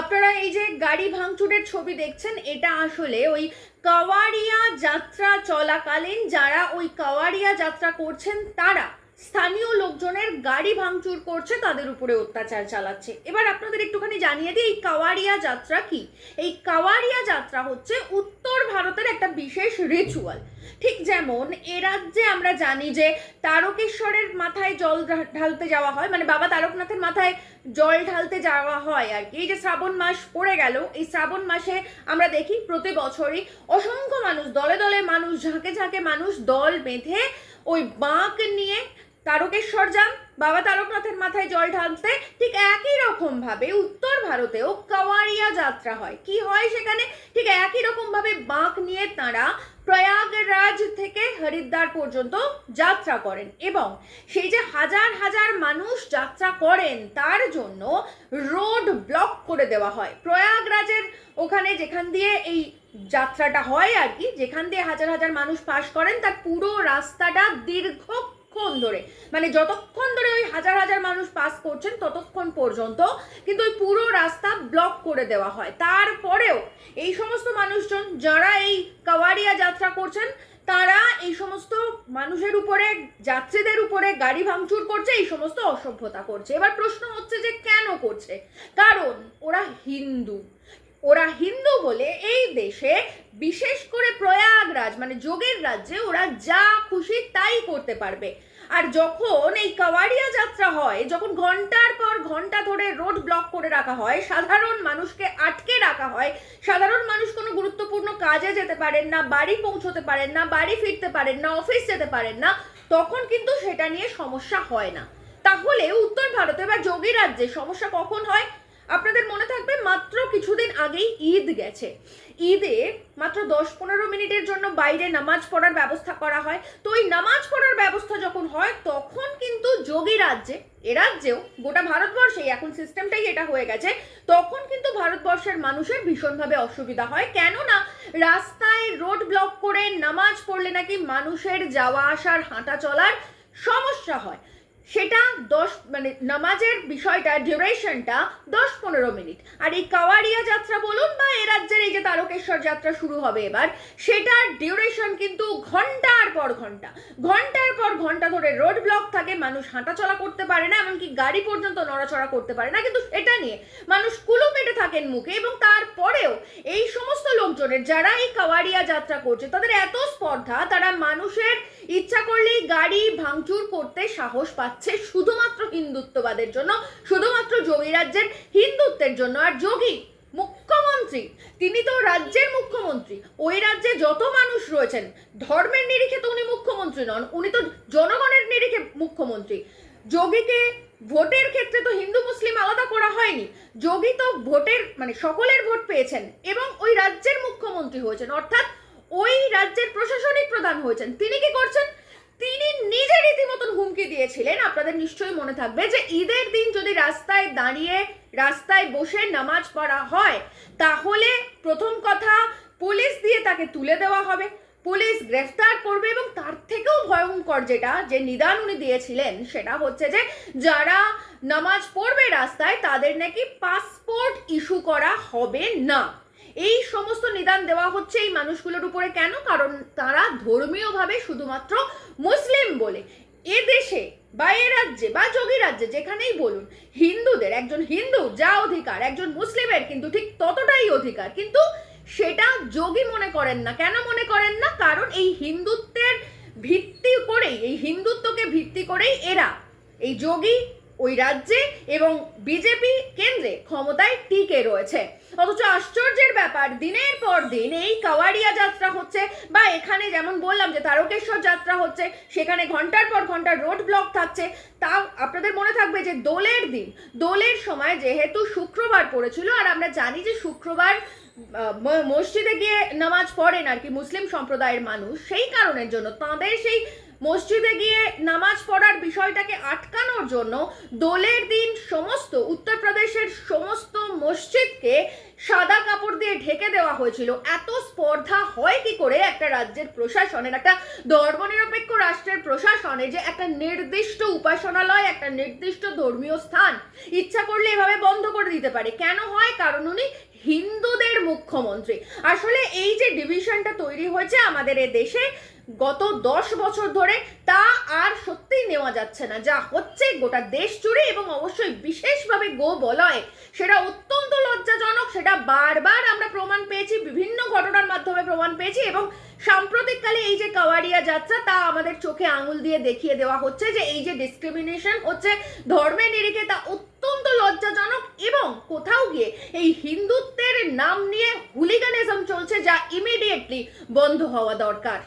আপনারা এই যে গাড়ি ভাঙচুরের ছবি দেখছেন, এটা আসলে ওই কাওয়ারিয়া যাত্রা চলাকালীন যারা ওই কাওয়ারিয়া যাত্রা করছেন, তারা স্থানীয় লোকজনের গাড়ি ভাঙচুর করছে, তাদের উপরে অত্যাচার চালাচ্ছে। এবার আপনাদের একটুখানি জানিয়ে দিই, এই কাওয়ারিয়া যাত্রা কি? এই কাওয়ারিয়া যাত্রা হচ্ছে উত্তর ভারতের একটা বিশেষ রিচুয়াল ঠিক যেমন এ রাজ্যে আমরা জানি যে তারকেশ্বরের মাথায় জল ঢালতে যাওয়া হয় মানে বাবা তারকনাথের মাথায় জল ঢালতে যাওয়া হয় আর কি। এই যে শ্রাবণ মাস পড়ে গেল, এই শ্রাবণ মাসে আমরা দেখি প্রতি বছরই অসংখ্য মানুষ, দলে দলে মানুষ, ঝাঁকে ঝাঁকে মানুষ দল বেঁধে ওই বাঁক নিয়ে তারকেশ্বর যান, বাবা তারকনাথের মাথায় জল ঢালতে ঠিক একই রকম ভাবে উত্তর ভারতেও কাওয়ারিয়া যাত্রা হয়। কি হয় সেখানে? ঠিক একই রকম ভাবে বাঁক নিয়ে তারা প্রয়াগরাজ থেকে হরিদ্বার পর্যন্ত যাত্রা করেন এবং সেই যে হাজার হাজার মানুষ যাত্রা করেন, তার জন্য রোড ব্লক করে দেওয়া হয়। প্রয়াগরাজের ওখানে যেখান দিয়ে এই যাত্রাটা হয় আর কি, যেখান দিয়ে হাজার হাজার মানুষ পাশ করেন, তার পুরো রাস্তাটা দীর্ঘক্ষণ ধরে। মানে যতক্ষণ ধরে ওই হাজার হাজার মানুষ পাস করছেন, ততক্ষণ পর্যন্ত কিন্তু ওই পুরো রাস্তা ব্লক করে দেওয়া হয়। তারপরেও এই সমস্ত মানুষজন যারা এই কাওয়ারিয়া যাত্রা করছেন, তারা এই সমস্ত মানুষের উপরে, যাত্রীদের উপরে গাড়ি ভাঙচুর করছে, এই সমস্ত অসভ্যতা করছে। এবার প্রশ্ন হচ্ছে যে কেন করছে? কারণ ওরা হিন্দু। ওরা হিন্দু বলে এই দেশে বিশেষ করে প্রয়াগরাজ মানে যোগের রাজ্যে ওরা যা খুশি তাই করতে পারবে। আর যখন এই কাওয়ারিয়া যাত্রা হয়, যখন ঘণ্টার পর ঘণ্টা ধরে রোড ব্লক করে রাখা হয়, সাধারণ মানুষকে আটকে রাখা হয়, সাধারণ মানুষ কোনো গুরুত্বপূর্ণ কাজে যেতে পারেন না, বাড়ি পৌঁছতে পারেন না, বাড়ি ফিরতে পারেন না, অফিস যেতে পারেন না, তখন কিন্তু সেটা নিয়ে সমস্যা হয় না। তাহলে উত্তর ভারতে বা যোগী রাজ্যে সমস্যা কখন হয়? আপনাদের মনে থাকবে, মাত্র কিছুদিন আগেই ঈদ গেছে। ঈদে মাত্র দশ পনেরো মিনিটের জন্য বাইরে নামাজ পড়ার ব্যবস্থা করা হয়। তো ওই নামাজ পড়ার ব্যবস্থা যখন হয়, তখন কিন্তু যোগী রাজ্যে, এ রাজ্যেও গোটা ভারতবর্ষে এখন সিস্টেমটাই এটা হয়ে গেছে, তখন কিন্তু ভারতবর্ষের মানুষের ভীষণভাবে অসুবিধা হয়। কেননা, রাস্তায় রোড ব্লক করে নামাজ পড়লে নাকি মানুষের যাওয়া আসার হাঁটা চলার সমস্যা হয়। সেটা দশ মানে নামাজের বিষয়টা ডিউরেশনটা দশ পনেরো মিনিট। আর এই কাওয়ারিয়া যাত্রা বলুন বা এ রাজ্যের এই যে তারকেশ্বর যাত্রা শুরু হবে এবার, সেটার ডিউরেশন কিন্তু ঘণ্টার পর ঘণ্টা। ঘণ্টার পর ঘণ্টা ধরে রোড ব্লক থাকে, মানুষ হাঁটাচলা করতে পারে না, এমনকি গাড়ি পর্যন্ত নড়াচড়া করতে পারে না। কিন্তু এটা নিয়ে মানুষ কুলু পেটে থাকেন মুখে এবং তারপরেও এই সমস্ত লোকজনের যারা এই কাওয়ারিয়া যাত্রা করছে, তাদের এত স্পর্ধা, তারা মানুষের ইচ্ছা করলেই গাড়ি ভাঙচুর করতে সাহস পাচ্ছে শুধুমাত্র হিন্দুত্ববাদের জন্য, শুধুমাত্র যোগী রাজ্যের হিন্দুত্বের জন্য। আর যোগী মুখ্যমন্ত্রী, তিনি তো রাজ্যের মুখ্যমন্ত্রী, ওই রাজ্যে যত মানুষ রয়েছেন, ধর্মের নিরিখে তো উনি মুখ্যমন্ত্রী নন, উনি তো জনগণের নিরিখে মুখ্যমন্ত্রী। যোগীকে ভোটের ক্ষেত্রে তো হিন্দু, মুসলিম আলাদা করা হয়নি। যোগী তো ভোটের মানে সকলের ভোট পেয়েছেন এবং ওই রাজ্যের মুখ্যমন্ত্রী হয়েছেন, অর্থাৎ ওই রাজ্যের প্রশাসনিক প্রধান হয়েছেন। তিনি কি করছেন? তিনি নিজে রীতিমতন হুমকি দিয়েছিলেন। আপনাদের নিশ্চয়ই মনে থাকবে যে ঈদের দিন যদি রাস্তায় দাঁড়িয়ে, রাস্তায় বসে নামাজ পড়া হয়, তাহলে প্রথম কথা পুলিশ দিয়ে তাকে তুলে দেওয়া হবে। পুলিশ গ্রেফতার করবে এবং তার থেকেও ভয়ঙ্কর যেটা যে নিদান উনি দিয়েছিলেন, সেটা হচ্ছে যে যারা নামাজ পড়বে রাস্তায়, তাদের নাকি পাসপোর্ট ইস্যু করা হবে না। এই সমস্ত নিদান দেওয়া হচ্ছে এই মানুষগুলোর উপরে কেন? কারণ তারা ধর্মীয়ভাবে শুধুমাত্র মুসলিম বলে। এ দেশে বা এ রাজ্যে বা যোগী রাজ্যে যেখানেই বলুন, হিন্দুদের, একজন হিন্দু যা অধিকার, একজন মুসলিমের কিন্তু ঠিক ততটাই অধিকার। কিন্তু সেটা যোগী মনে করেন না। কেন মনে করেন না? কারণ এই হিন্দুত্বের ভিত্তি করেই, এই হিন্দুত্বকে ভিত্তি করেই এরা, এই যোগী ওই রাজ্যে এবং বিজেপি কেন্দ্রে ক্ষমতায় টিকে রয়েছে। অথচ আশ্চর্যের ব্যাপার, দিনের পর দিন এই কাওয়ারিয়া যাত্রা হচ্ছে বা এখানে যেমন বললাম যে তারকেশ্বর যাত্রা হচ্ছে, সেখানে ঘণ্টার পর ঘণ্টা রোড ব্লক থাকছে, তাও আপনাদের মনে থাকবে যে দোলের দিন, দোলের সময় যেহেতু শুক্রবার পড়েছিল, আর আমরা জানি যে শুক্রবার মসজিদে গিয়ে নামাজ পড়েন আর কি মুসলিম সম্প্রদায়ের মানুষ, সেই কারণের জন্য তাদের সেই মসজিদে গিয়ে নামাজ পড়ার বিষয়টাকে আটকানোর জন্য দোলের দিন সমস্ত উত্তরপ্রদেশের সমস্ত মসজিদকে সাদা কাপড় দিয়ে ঢেকে দেওয়া হয়েছিল। এত স্পর্ধা হয় কি করে একটা রাজ্যের প্রশাসনের, একটা ধর্মনিরপেক্ষ রাষ্ট্রের প্রশাসনে যে একটা নির্দিষ্ট উপাসনালয়, একটা নির্দিষ্ট ধর্মীয় স্থান ইচ্ছা করলে এভাবে বন্ধ করে দিতে পারে? কেন হয়? কারণ উনি হিন্দুদের মুখ্যমন্ত্রী। আসলে এই যে ডিভিশনটা তৈরি হয়েছে আমাদের এ দেশে গত দশ বছর ধরে, তা আর সত্যিই নেওয়া যাচ্ছে না। যা হচ্ছে গোটা দেশ জুড়ে এবং অবশ্যই বিশেষভাবে গো বলয়, সেটা অত্যন্ত সেটা বারবার আমরা প্রমাণ পেয়েছি, বিভিন্ন ঘটনার মাধ্যমে প্রমাণ পেয়েছি এবং সাম্প্রতিককালে এই যে কাওয়ারিয়া যাত্রা, তা আমাদের চোখে আঙুল দিয়ে দেখিয়ে দেওয়া হচ্ছে যে এই যে ডিসক্রিমিনেশন হচ্ছে ধর্মের নিরিখে তা অত্যন্ত লজ্জাজনক এবং কোথাও গিয়ে এই হিন্দুত্বের নাম নিয়ে হুলিগানিজম চলছে যা ইমিডিয়েটলি বন্ধ হওয়া দরকার।